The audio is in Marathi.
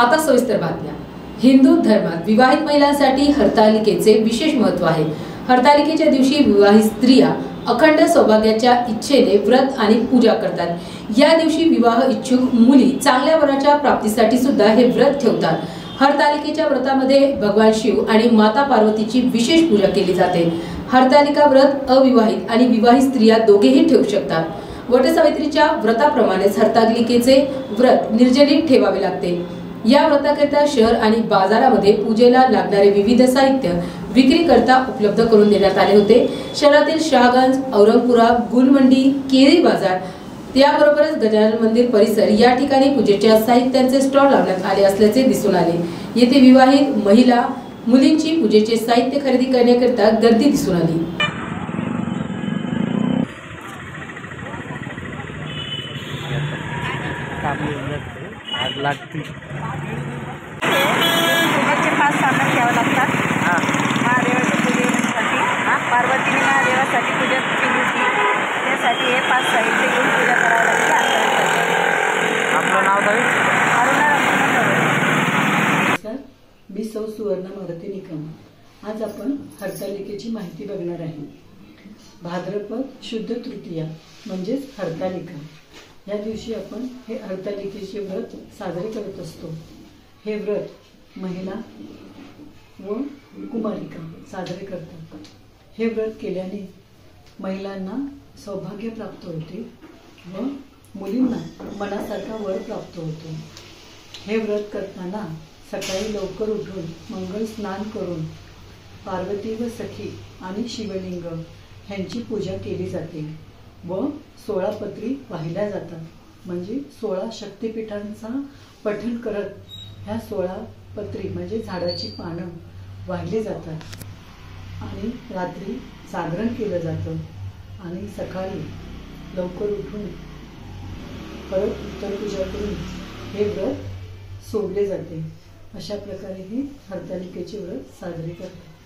आता सविस्तर बातम्या. हिंदू धर्मात विवाहित महिलांसाठी हरतालिकेचे विशेष महत्त्व आहे. हरतालिकेच्या दिवशी विवाहित स्त्रिया अखंड सौभाग्याच्या इच्छेने व्रत आणि पूजा करतात. या दिवशी विवाह इच्छुक मुली चांगल्या वराच्या प्राप्तीसाठी सुद्धा हे व्रत ठेवतात. हरतालिकेच्या व्रतामध्ये भगवान शिव आणि माता पार्वतीची विशेष पूजा केली जाते. हरतालिका व्रत अविवाहित आणि विवाहित स्त्रिया दोघेही ठेवू शकतात. वटसावित्रीच्या व्रताप्रमाणेच हरतालिकेचे व्रत निर्जलीत ठेवावे लागते. या व्रताकरिता शहर आणि बाजारामध्ये पूजेला लागणारे विविध साहित्य विक्रीकरता उपलब्ध करून देण्यात आले होते. शहरातील शहागंज औरंगपुरा गुलमंडी केरी बाजार त्याबरोबरच गजानन मंदिर परिसर या ठिकाणी पूजेच्या साहित्यांचे स्टॉल लावण्यात आले असल्याचे दिसून आले. येथे विवाहित महिला मुलींची पूजेचे साहित्य खरेदी करण्याकरिता गर्दी दिसून आली. कामं आग लागती. पाच घ्यावं लागतात. हां. महादेवाच्या पूजेसाठी. हा? पार्वतीने महादेवासाठी पूजा केली होती. त्यासाठी हे पाच साहित्य घेऊन पूजा करावी लागते. आपलं नाव अरुणा नमस्कार. मी सौ सुवर्णा मारुती निकम. आज आपण हरतालिकेची माहिती बघणार आहे. भाद्रपद शुद्ध तृतीया म्हणजेच हरतालिका. या दिवशी आपण हे हरतालिकेचे व्रत साजरे करत असतो. हे व्रत महिला व कुमारिका साजरे करतात. हे व्रत केल्याने महिलांना सौभाग्य प्राप्त होते व मुलींना मनासारखा वर प्राप्त होतो. हे व्रत करताना सकाळी लवकर उठून मंगल स्नान करून पार्वती व सखी आणि शिवलिंग ह्यांची पूजा केली जाते. व सोळा पत्री वाहिल्या जातात. म्हणजे सोळा शक्तिपीठांचा पठण करत ह्या सोळा पत्री म्हणजे झाडाची पानं वाहिली जातात. आणि रात्री जागरण केलं जातं. आणि सकाळी लवकर उठून परत उत्तर पूजा करून हे व्रत सोडले जाते. अशा प्रकारे हे हरतालिकेचे व्रत साजरे करतात.